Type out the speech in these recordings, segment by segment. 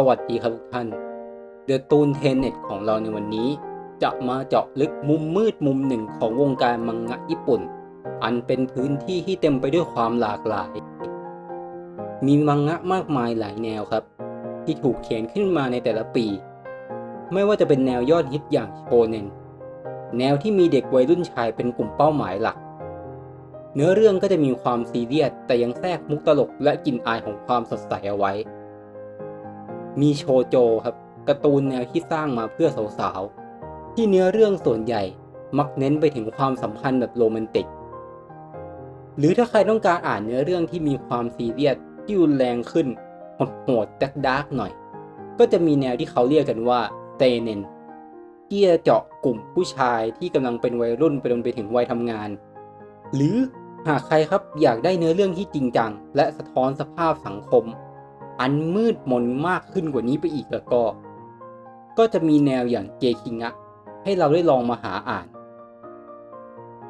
สวัสดีครับทุกท่าน เดอะตูนเทนเน็ตของเราในวันนี้ จะมาเจาะลึกมุมมืดมุมหนึ่งของวงการมังงะญี่ปุ่น อันเป็นพื้นที่ที่เต็มไปด้วยความหลากหลาย มีมังงะมากมายหลายแนวครับ ที่ถูกเขียนขึ้นมาในแต่ละปี ไม่ว่าจะเป็นแนวยอดฮิตอย่างโชเนนแนวที่มีเด็กวัยรุ่นชายเป็นกลุ่มเป้าหมายหลัก เนื้อเรื่องก็จะมีความซีเรียสแต่ยังแทรกมุกตลกและกลิ่นอายของความสดใสเอาไว้ มีโชโจครับการ์ตูนแนวที่สร้างมาเพื่อสาวๆ ที่เนื้อเรื่องส่วนใหญ่มักเน้นไปถึงความสัมพันธ์แบบโรแมนติก หรือถ้าใครต้องการอ่านเนื้อเรื่องที่มีความซีเรียสที่รุนแรงขึ้นโหดๆดักดาร์กหน่อย ก็จะมีแนวที่เขาเรียกกันว่าเตเนนที่จะเจาะกลุ่มผู้ชายที่กำลังเป็นวัยรุ่นไปจนไปถึงวัยทำงาน หรือหากใครครับอยากได้เนื้อเรื่องที่จริงจัง และสะท้อนสภาพสังคม อันมืดมนมากขึ้นกว่านี้ไปอีกแล้วก็ ก็จะมีแนวอย่างเกคิงะให้เราได้ลองมาหาอ่าน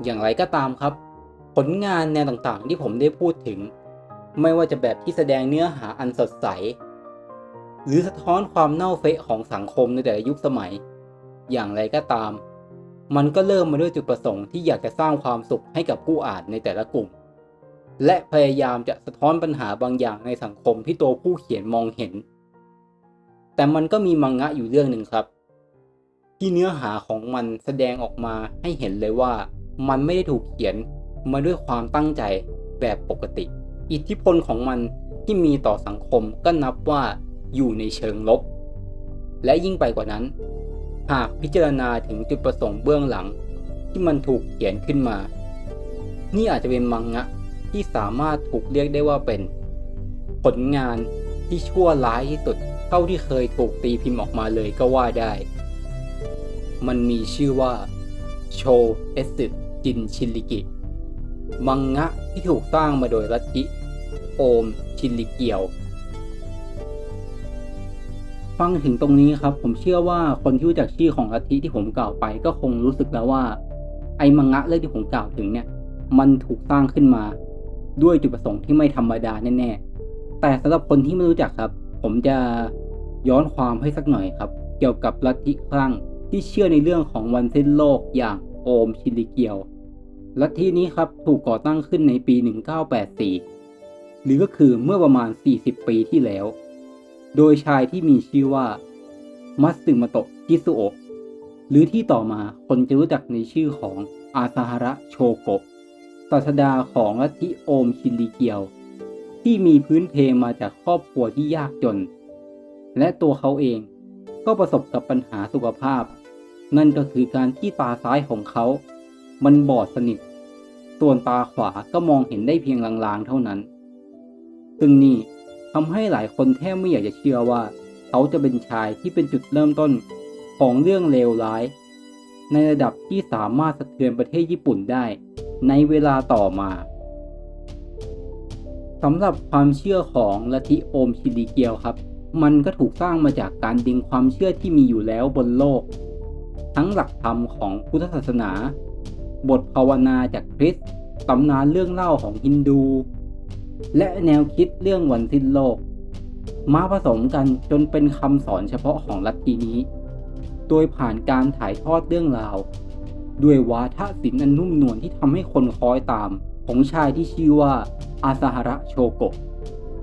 อย่างไรก็ตามครับ ผลงานแนวต่างๆ ที่ผมได้พูดถึง ไม่ว่าจะแบบที่แสดงเนื้อหาอันสดใส หรือสะท้อนความเน่าเฟะของสังคมในแต่ละยุคสมัย อย่างไรก็ตาม มันก็เริ่มมาด้วยจุดประสงค์ที่อยากจะสร้างความสุขให้กับผู้อ่านในแต่ละกลุ่ม และพยายามจะสะท้อนปัญหาบางอย่างในสังคมที่ตัวผู้เขียนมองเห็น แต่มันก็มีมังงะอยู่เรื่องหนึ่งครับ ที่เนื้อหาของมันแสดงออกมาให้เห็นเลยว่า มันไม่ได้ถูกเขียนมาด้วยความตั้งใจแบบปกติ อิทธิพลของมันที่มีต่อสังคมก็นับว่าอยู่ในเชิงลบ และยิ่งไปกว่านั้น หากพิจารณาถึงจุดประสงค์เบื้องหลัง ที่มันถูกเขียนขึ้นมา นี่อาจจะเป็นมังงะ ที่สามารถถูกเรียกได้ว่าเป็น ผลงานที่ชั่วร้ายที่สุดเท่าที่เคยถูกตีพิมพ์ออกมาเลยก็ว่าได้ มันมีชื่อว่าโชเอสึจินชินริกิ มังงะที่ถูกสร้างมาโดยลัทธิโอมชินริเกียว ฟังถึงตรงนี้ครับ ผมเชื่อว่าคนที่รู้จักชื่อของลัทธิที่ผมกล่าวไป ก็คงรู้สึกแล้วว่า ไอ้มังงะเรื่องที่ผมกล่าวถึงเนี่ย มันถูกสร้างขึ้นมา ด้วยจุดประสงค์ที่ไม่ธรรมดาแน่ๆ แต่สำหรับคนที่ไม่รู้จักครับ ผมจะย้อนความให้สักหน่อยครับ เกี่ยวกับลัทธิคลั่งที่เชื่อในเรื่องของวันสิ้นโลกอย่างโอมชินริเกียว ลัทธินี้ครับถูกก่อตั้งขึ้นในปี 1984 หรือก็คือเมื่อประมาณ 40 ปีที่แล้ว โดยชายที่มีชื่อว่า มัตสึมโตะจิสุโอะหรือที่ต่อมาคนจะรู้จักในชื่อของอาซาฮาระโชโกะ ศาสดาของลัทธิโอมชินริเกียว ที่มีพื้นเพมาจากครอบครัวที่ยากจน และตัวเขาเองก็ประสบกับปัญหาสุขภาพ นั่นก็คือการที่ตาซ้ายของเขา มันบอดสนิท ส่วนตาขวาก็มองเห็นได้เพียงลางๆเท่านั้น ซึ่งนี่ทำให้หลายคนแทบไม่อยากจะเชื่อว่า เขาจะเป็นชายที่เป็นจุดเริ่มต้นของเรื่องเลวร้าย ในระดับที่สามารถสะเทือนประเทศญี่ปุ่นได้ ในเวลาต่อมาสำหรับความเชื่อของลัทธิโอมชินริเกียวครับ มันก็ถูกสร้างมาจากการดึงความเชื่อที่มีอยู่แล้วบนโลก ทั้งหลักธรรมของพุทธศาสนา บทภาวนาจากคริสต์ตำนานเรื่องเล่าของฮินดู และแนวคิดเรื่องวันสิ้นโลก มาผสมกันจนเป็นคำสอนเฉพาะของลัทธินี้ โดยผ่านการถ่ายทอดเรื่องราว ด้วยวาทศิลป์อันนุ่มนวลที่ทำให้คนคล้อยตาม ของชายที่ชื่อว่าอาซาฮาระโชโกะ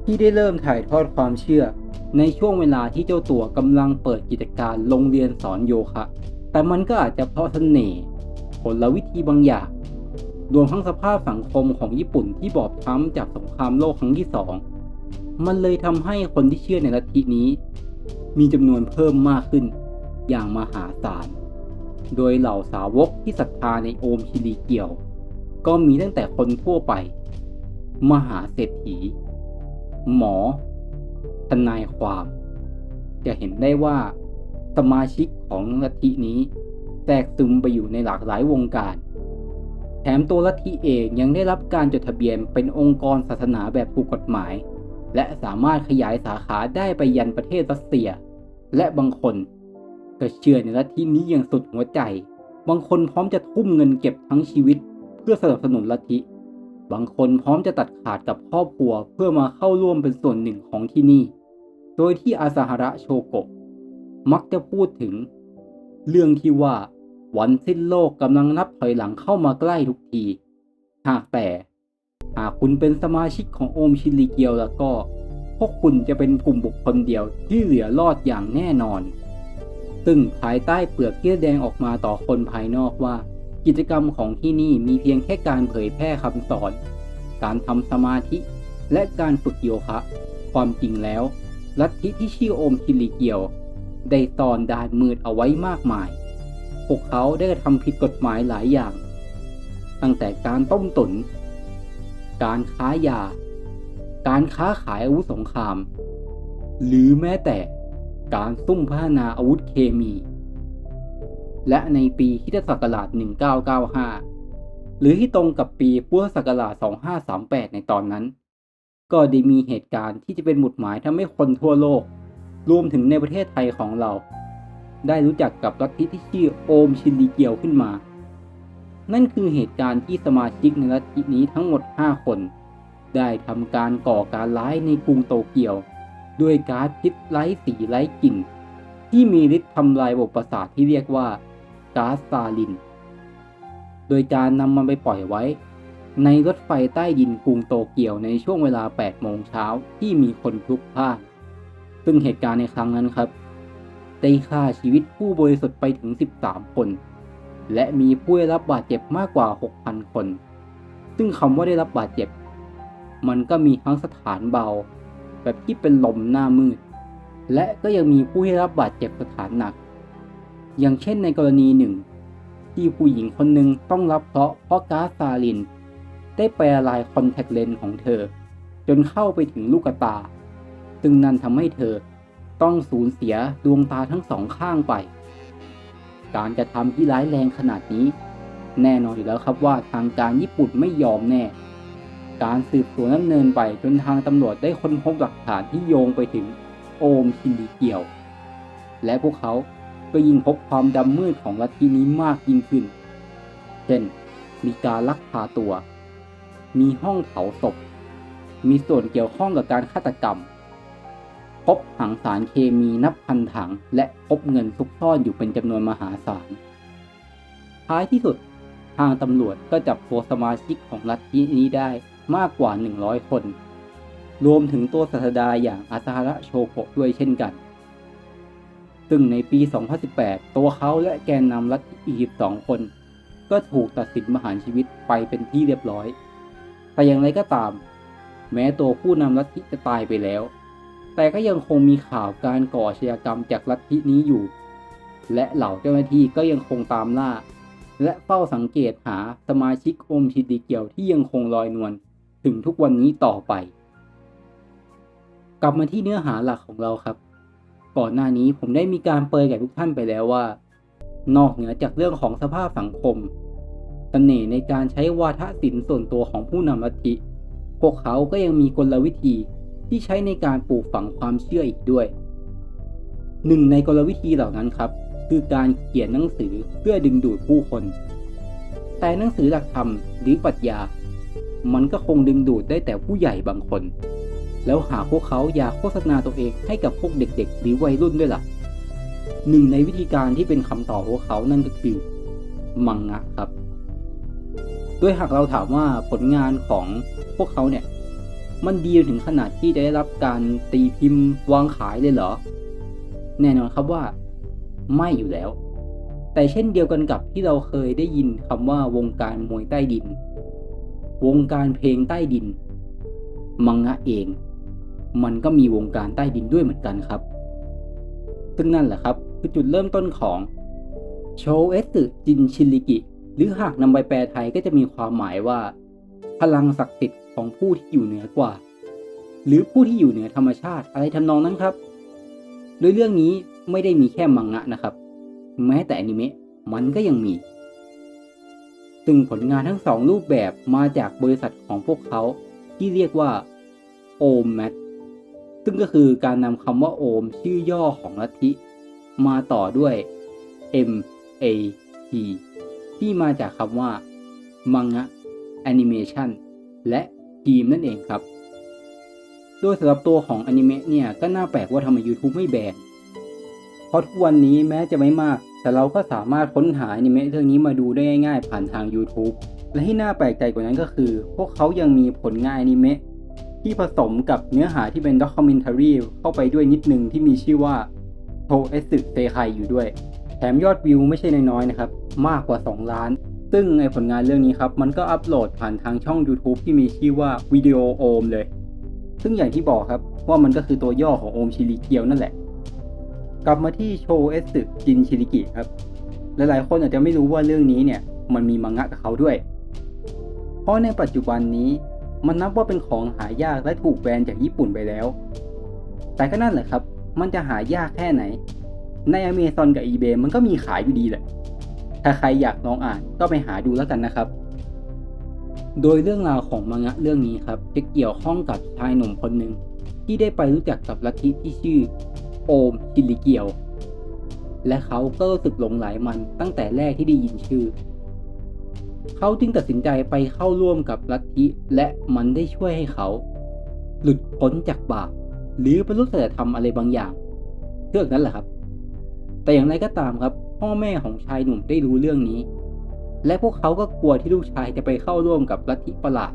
ที่ได้เริ่มถ่ายทอดความเชื่อ ในช่วงเวลาที่เจ้าตัวกำลังเปิดกิจการโรงเรียนสอนโยคะ แต่มันก็อาจจะเพราะเสน่ห์ผลวิธีบางอย่างรวมทั้งสภาพสังคมของญี่ปุ่นที่บอบช้ำจากสงครามโลกครั้งที่สองมันเลยทำให้คนที่เชื่อในลัทธินี้ มีจำนวนเพิ่มมากขึ้น อย่างมหาศาล โดยเหล่าสาวกที่ศรัทธาในโอมชิริเกี่ยว ก็มีตั้งแต่คนทั่วไป มหาเศรษฐี หมอ ทนายความ จะเห็นได้ว่าสมาชิกของลัทธินี้แตกซึมไปอยู่ในหลากหลายวงการ แถมตัวลัทธิเองยังได้รับการจดทะเบียนเป็นองค์กรศาสนาแบบถูกกฎหมาย และสามารถขยายสาขาได้ไปยันประเทศรัสเซีย และบางคน ก็เชื่อในลัทธินี้อย่างสุดหัวใจ บางคนพร้อมจะทุ่มเงินเก็บทั้งชีวิต เพื่อสนับสนุนลัทธิ บางคนพร้อมจะตัดขาดกับครอบครัวเพื่อมาเข้าร่วมเป็นส่วนหนึ่งของที่นี่ โดยที่อาซาฮาระโชโกะมักจะพูดถึง เรื่องที่ว่าวันสิ้นโลกกำลังนับถอยหลังเข้ามาใกล้ทุกที หากแต่ หากคุณเป็นสมาชิกของโอมชินริเกียวแล้วก็ พวกคุณจะเป็นกลุ่มบุคคลเดียวที่เหลือรอดอย่างแน่นอน ซึ่งภายใต้เปลือกเกี้ยแดงออกมาต่อคนภายนอกว่า กิจกรรมของที่นี่มีเพียงแค่การเผยแพร่คำสอน การทำสมาธิ และการฝึกโยคะ ความจริงแล้ว ลัทธิที่ชื่อโอมชินริเกียว ได้ตอนดานมืดเอาไว้มากมาย พวกเขาได้ทำผิดกฎหมายหลายอย่าง ตั้งแต่การต้มตุน การค้ายา การค้าขายอาวุธสงคราม หรือแม้แต่ การซุ่มพัฒนาอาวุธเคมี และในปีคิศักราช 1995 หรือที่ตรงกับปีพุทธศักราช 2538 ในตอนนั้น ก็ได้มีเหตุการณ์ที่จะเป็นหมุดหมายทำให้คนทั่วโลก รวมถึงในประเทศไทยของเรา ได้รู้จักกับลัทธิที่ชื่อโอมชินริเกียวขึ้นมานั่นคือเหตุการณ์ที่สมาชิกในลัทธินี้ทั้งหมด 5 คน ได้ทำการก่อการร้ายในกรุงโตเกียว ด้วยก๊าซพิษไร้สีไร้กลิ่น ที่มีฤทธิ์ทำลายระบบประสาทที่เรียกว่าก๊าซซาลิน โดยการนำมันไปปล่อยไว้ ในรถไฟใต้ดินกรุงโตเกียวในช่วงเวลา 8 โมงเช้าที่มีคนพลุกพล่านซึ่งเหตุการณ์ในครั้งนั้นครับ ได้ฆ่าชีวิตผู้บริสุทธิ์ไปถึง 13 คน และมีผู้ได้รับบาดเจ็บมากกว่า 6,000 คน ซึ่งคำว่าได้รับบาดเจ็บ มันก็มีทั้งสถานเบา แบบที่เป็นลมหน้ามืด และก็ยังมีผู้ได้รับบาดเจ็บสถานหนัก อย่างเช่นในกรณีหนึ่ง ที่ผู้หญิงคนหนึ่งต้องรับเคราะห์เพราะก๊าซซาลิน ได้ไปละลายคอนแทคเลนส์ของเธอ จนเข้าไปถึงลูกตา ซึ่งนั่นทำให้เธอต้องสูญเสียดวงตาทั้งสองข้างไป การจะทำที่ร้ายแรงขนาดนี้ แน่นอนอยู่แล้วครับว่าทางการญี่ปุ่นไม่ยอมแน่ การสืบสวนดำเนินไปจนทางตำรวจได้ค้นพบหลักฐานที่โยงไปถึงโอมชินดีเกียว และพวกเขาก็ยิ่งพบความดำมืดของลัทธินี้มากยิ่งขึ้น เช่น มีการลักพาตัว มีห้องเผาศพ มีส่วนเกี่ยวข้องกับการฆาตกรรม พบถังสารเคมีนับพันถัง และพบเงินซุกซ่อนอยู่เป็นจำนวนมหาศาล ท้ายที่สุดทางตำรวจก็จับตัวสมาชิกของลัทธินี้ได้ มากกว่า 100 คน รวมถึงตัวศาสดาอย่างอาซาฮาระโชโกด้วยเช่นกัน ซึ่งในปี 2018 ตัวเขาและแกนนำลัทธิอียิปต์2คน ก็ถูกตัดสินประหารชีวิตไปเป็นที่เรียบร้อย แต่อย่างไรก็ตาม แม้ตัวผู้นำลัทธิจะตายไปแล้ว แต่ก็ยังคงมีข่าวการก่ออาชญากรรมจากลัทธินี้อยู่ และเหล่าเจ้าหน้าที่ก็ยังคงตามล่าและเฝ้าสังเกตหาสมาชิกอมชิดิเกียวที่ยังคงลอยนวล ถึงทุกวันนี้ต่อไป กลับมาที่เนื้อหาหลักของเราครับ ก่อนหน้านี้ผมได้มีการเปรยแก่ทุกท่านไปแล้วว่า นอกเหนือจากเรื่องของสภาพสังคมเสน่ห์ในการใช้วาทศิลป์ส่วนตัวของผู้นำลัทธิพวกเขาก็ยังมีกลวิธีที่ใช้ในการปลูกฝังความเชื่ออีกด้วยหนึ่งในกลวิธีเหล่านั้นครับ คือการเขียนหนังสือเพื่อดึงดูดผู้คน แต่หนังสือหลักธรรมหรือปรัชญา มันก็คงดึงดูดได้แต่ผู้ใหญ่บางคน แล้วหากพวกเขาอยากโฆษณาตัวเองให้กับพวกเด็กๆ หรือวัยรุ่นด้วยล่ะหนึ่งในวิธีการที่เป็นคำตอบของพวกเขานั่นก็คือมังงะครับโดยหากเราถามว่าผลงานของพวกเขาเนี่ย มันดีถึงขนาดที่จะได้รับการตีพิมพ์วางขายเลยเหรอ แน่นอนครับว่า ไม่อยู่แล้ว แต่เช่นเดียวกันกับที่เราเคยได้ยินคำว่าวงการมวยใต้ดิน วงการเพลงใต้ดิน มังงะเอง มันก็มีวงการใต้ดินด้วยเหมือนกันครับ ซึ่งนั่นแหละครับคือจุดเริ่มต้นของโชเอสึจินชิริกิ หรือหากนำไปแปลไทยก็จะมีความหมายว่า พลังศักดิ์สิทธิ์ของผู้ที่อยู่เหนือกว่า หรือผู้ที่อยู่เหนือธรรมชาติอะไรทำนองนั้นครับ โดยเรื่องนี้ไม่ได้มีแค่มังงะนะครับ แม้แต่อนิเมะมันก็ยังมี ซึ่งผลงานทั้งสองรูปแบบมาจากบริษัทของพวกเขาที่เรียกว่าโอมแมทซึ่งก็คือการนำคำว่าโอมชื่อย่อของลัทธิมาต่อด้วย M A T ที่มาจากคำว่ามังงะแอนิเมชันและทีมนั่นเองครับ โดยสำหรับตัวของอนิเมะเนี่ยก็น่าแปลกว่าทำไม YouTube ไม่แบนเพราะทุกวันนี้แม้จะไม่มาก แต่เราก็สามารถค้นหาอนิเมะเรื่องนี้มาดูได้ง่ายๆ ผ่านทาง YouTube และที่น่าแปลกใจกว่านั้นก็คือ พวกเขายังมีผลงานอนิเมะที่ผสมกับเนื้อหาที่เป็นด็อกิเมนทารีเข้าไปด้วยนิดนึงที่มีชื่อว่าโทเอสึเซไคอยู่ด้วย แถมยอดวิวไม่ใช่น้อยๆนะครับ มากกว่า 2 ล้าน ซึ่งในผลงานเรื่องนี้ครับ มันก็อัปโหลดผ่านทางช่อง YouTube ที่มีชื่อว่าวิดีโอโอมเลย ซึ่งอย่างที่บอกครับว่ามันก็คือตัวย่อของโอมชิริเกียวนั่นแหละ กลับมาที่โชเอสึจินชิริกิครับ หลายๆ คนอาจจะไม่รู้ว่าเรื่องนี้เนี่ย มันมีมังงะกับเขาด้วย เพราะในปัจจุบันนี้มันนับว่าเป็นของหายากและถูกแบนจากญี่ปุ่นไปแล้ว แต่ก็นั่นแหละครับ มันจะหายากแค่ไหน ในอเมซอนกับ eBay มันก็มีขายอยู่ดีแหละ ถ้าใครอยากลองอ่านก็ไปหาดูแล้วกันนะครับ โดยเรื่องราวของมังงะเรื่องนี้ครับ จะเกี่ยวข้องกับชายหนุ่มคนหนึ่งที่ได้ไปรู้จักกับลัทธิที่ชื่อ โอมชิริเกียว และเขาก็รู้สึกหลงไหลมันตั้งแต่แรกที่ได้ยินชื่อ เขาจึงตัดสินใจไปเข้าร่วมกับลัทธิและมันได้ช่วยให้เขา หลุดพ้นจากบาปหรือบรรลุสัจธรรมอะไรบางอย่างเรื่องนั้นแหละครับ แต่อย่างไรก็ตามครับ พ่อแม่ของชายหนุ่มได้รู้เรื่องนี้ และพวกเขาก็กลัวที่ลูกชายจะไปเข้าร่วมกับลัทธิประหลาด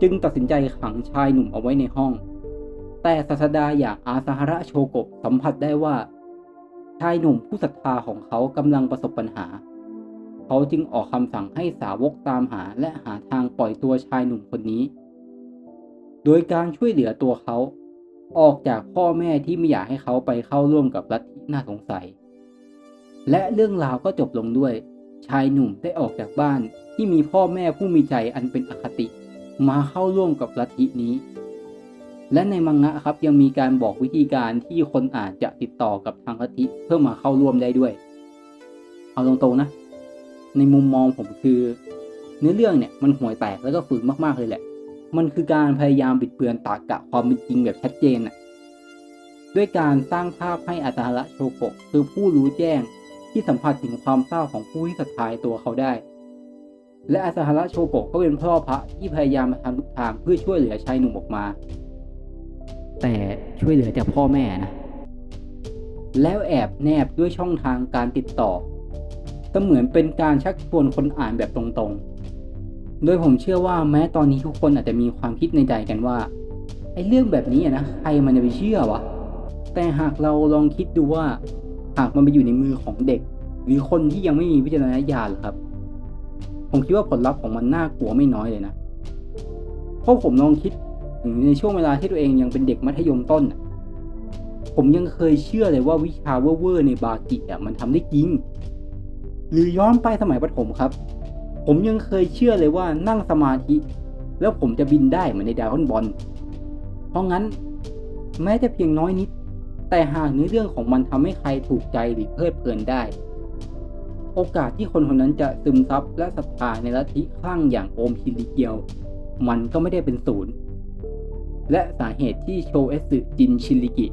จึงตัดสินใจขังชายหนุ่มเอาไว้ในห้อง แต่ศาสดาอย่างอาซาฮาระโชโกะสัมผัสได้ว่า ชายหนุ่มผู้ศรัทธาของเขากำลังประสบปัญหา เขาจึงออกคำสั่งให้สาวกตามหาและหาทางปล่อยตัวชายหนุ่มคนนี้ โดยการช่วยเหลือตัวเขา ออกจากพ่อแม่ที่ไม่อยากให้เขาไปเข้าร่วมกับลัทธิน่าสงสัย และเรื่องราวก็จบลงด้วย ชายหนุ่มได้ออกจากบ้านที่มีพ่อแม่ผู้มีใจอันเป็นอคติ มาเข้าร่วมกับลัทธินี้ และในมังงะครับยังมีการบอกวิธีการที่คนอานจะติดต่อกับทางลัทธิเพื่อมาเข้าร่วมได้ด้วย เอาตรงๆนะ ในมุมมองผมคือ เนื้อเรื่องเนี่ยมันห่วยแตกแล้วก็ฝืนมากๆเลยแหละ มันคือการพยายามบิดเบือนตากะความเป็นจริงแบบชัดเจนน่ะด้วยการสร้างภาพให้อาตาระโชโกะคือผู้รู้แจ้งที่สัมผัสถึงความเศร้าของผู้ที่ศรัทธาในตัวเขาได้ และอาซาฮาระโชโกะก็เป็นพ่อพระที่พยายามมาทำทุกทางเพื่อช่วยเหลือชายหนุ่มออกมา แต่ช่วยเหลือจากพ่อแม่นะ แล้วแอบแนบด้วยช่องทางการติดต่อก็เสมือนเป็นการชักชวนคนอ่านแบบตรงๆ โดยผมเชื่อว่าแม้ตอนนี้ทุกคนอาจจะมีความคิดในใจกันว่าไอ้เรื่องแบบนี้นะใครมันจะไปเชื่อวะ แต่หากเราลองคิดดูว่าหากมันไปอยู่ในมือของเด็ก หรือคนที่ยังไม่มีวิจารณญาณหรอครับ ผมคิดว่าผลลัพธ์ของมันน่ากลัวไม่น้อยเลยนะเพราะผมลองคิด ในช่วงเวลาที่ตัวเองยังเป็นเด็กมัธยมต้น ผมยังเคยเชื่อเลยว่าวิชาเวอร์ในบากิอะมันทำได้จริง หรือย้อนไปสมัยประถมครับ ผมยังเคยเชื่อเลยว่านั่งสมาธิ แล้วผมจะบินได้เหมือนในดาวน์บอล เพราะงั้นแม้จะเพียงน้อยนิด แต่หากเนื้อเรื่องของมันทำให้ใครถูกใจหรือเพลิดเพลินได้ โอกาสที่คนคนนั้นจะซึมซับและศรัทธาในลัทธิคลั่งอย่างโอมชิริเกียว มันก็ไม่ได้เป็นศูนย์ และสาเหตุที่โชเอสึจินชิริกิ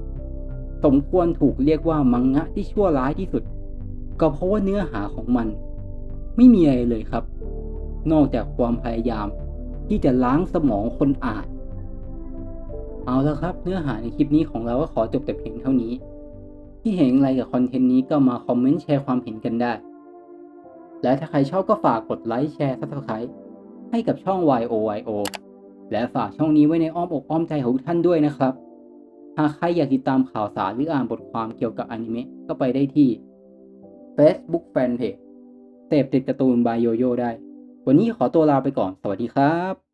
สมควรถูกเรียกว่ามังงะที่ชั่วร้ายที่สุด ก็เพราะว่าเนื้อหาของมัน ไม่มีอะไรเลยครับ นอกจากความพยายามที่จะล้างสมองคนอ่านเอาละครับ เนื้อหาในคลิปนี้ของเราก็ขอจบแต่เพียงเท่านี้ ที่เห็นอะไรกับคอนเทนต์นี้ก็มาคอมเมนต์แชร์ความเห็นกันได้ และถ้าใครชอบก็ฝากกดไลค์แชร์ Subscribe ให้กับช่อง YOYO และฝากช่องนี้ไว้ในอ้อมอกอ้อมใจของทุกท่านด้วยนะครับ หากใครอยากติดตามข่าวสารหรืออ่านบทความเกี่ยวกับอนิเมะก็ไปได้ที่ Facebook Fanpage เสพติดการ์ตูนบายโยโย่ได้ วันนี้ขอตัวลาไปก่อน สวัสดีครับ